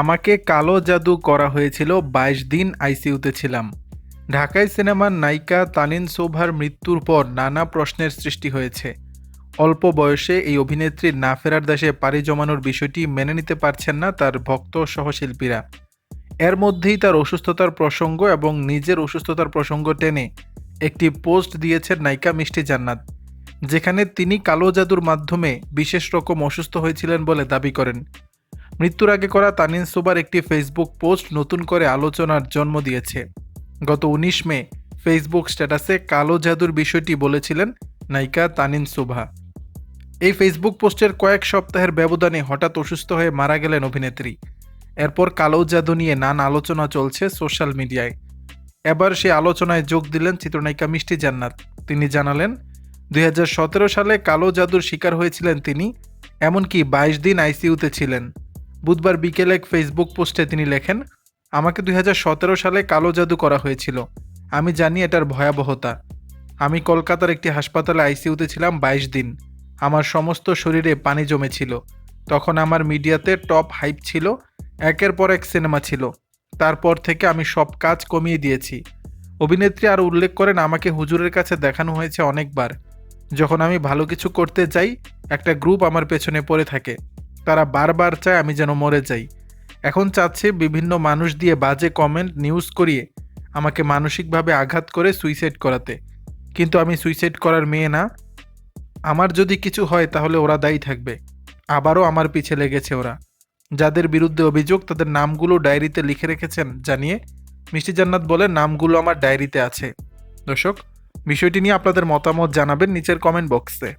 আমাকে কালো জাদু করা হয়েছিল, বাইশ দিন আইসিইউতে ছিলাম। ঢাকাই সিনেমার নায়িকা তানিন শোভার মৃত্যুর পর নানা প্রশ্নের সৃষ্টি হয়েছে। অল্প বয়সে এই অভিনেত্রীর না ফেরার দেশে পাড়ি জমানোর বিষয়টি মেনে নিতে পারছেন না তার ভক্ত সহশিল্পীরা। এর মধ্যেই তার অসুস্থতার প্রসঙ্গ এবং নিজের অসুস্থতার প্রসঙ্গ টেনে একটি পোস্ট দিয়েছেন নায়িকা মিষ্টি জান্নাত, যেখানে তিনি কালো জাদুর মাধ্যমে বিশেষ রকম অসুস্থ হয়েছিলেন বলে দাবি করেন। মৃত্যুর আগে করা তানিন সুবার একটি ফেসবুক পোস্ট নতুন করে আলোচনার জন্ম দিয়েছে। গত উনিশ মে ফেসবুক স্ট্যাটাসে কালো জাদুর বিষয়টি বলেছিলেন নায়িকা তানিন সুভা। এই ফেসবুক পোস্টের কয়েক সপ্তাহের ব্যবধানে হঠাৎ অসুস্থ হয়ে মারা গেলেন অভিনেত্রী। এরপর কালো জাদু নিয়ে নানা আলোচনা চলছে সোশ্যাল মিডিয়ায়। এবার সে আলোচনায় যোগ দিলেন চিত্রনায়িকা মিষ্টি জান্নাত। তিনি জানালেন, দুই হাজার সতেরো সালে কালো জাদুর শিকার হয়েছিলেন তিনি, এমনকি বাইশ দিন আইসিইউতে ছিলেন। বুধবার বিকেলে এক ফেসবুক পোস্টে তিনি লেখেন, আমাকে দুই হাজার সতেরো সালে কালো জাদু করা হয়েছিল। আমি জানি এটার ভয়াবহতা। আমি কলকাতার একটি হাসপাতালে আইসিইউতে ছিলাম বাইশ দিন। আমার সমস্ত শরীরে পানি জমেছিল। তখন আমার মিডিয়াতে টপ হাইপ ছিল, একের পর এক সিনেমা ছিল। তারপর থেকে আমি সব কাজ কমিয়ে দিয়েছি। অভিনেত্রী আর উল্লেখ করেন, আমাকে হুজুরের কাছে দেখানো হয়েছে অনেকবার। যখন আমি ভালো কিছু করতে যাই, একটা গ্রুপ আমার পেছনে পড়ে থাকে। তারা বারবার চায় আমি যেন মরে যাই। এখন চাচ্ছে বিভিন্ন মানুষ দিয়ে বাজে কমেন্ট নিউজ করিয়ে আমাকে মানসিকভাবে আঘাত করে সুইসাইড করাতে। কিন্তু আমি সুইসাইড করার মেয়ে না। আমার যদি কিছু হয় তাহলে ওরা দায়ী থাকবে। আবারও আমার পিছে লেগেছে ওরা। যাদের বিরুদ্ধে অভিযোগ, তাদের নামগুলো ডায়েরিতে লিখে রেখেছেন জানিয়ে মিষ্টি জান্নাত বলে নামগুলো আমার ডায়েরিতে আছে। দর্শক, বিষয়টি নিয়ে আপনাদের মতামত জানাবেন নিচের কমেন্ট বক্সে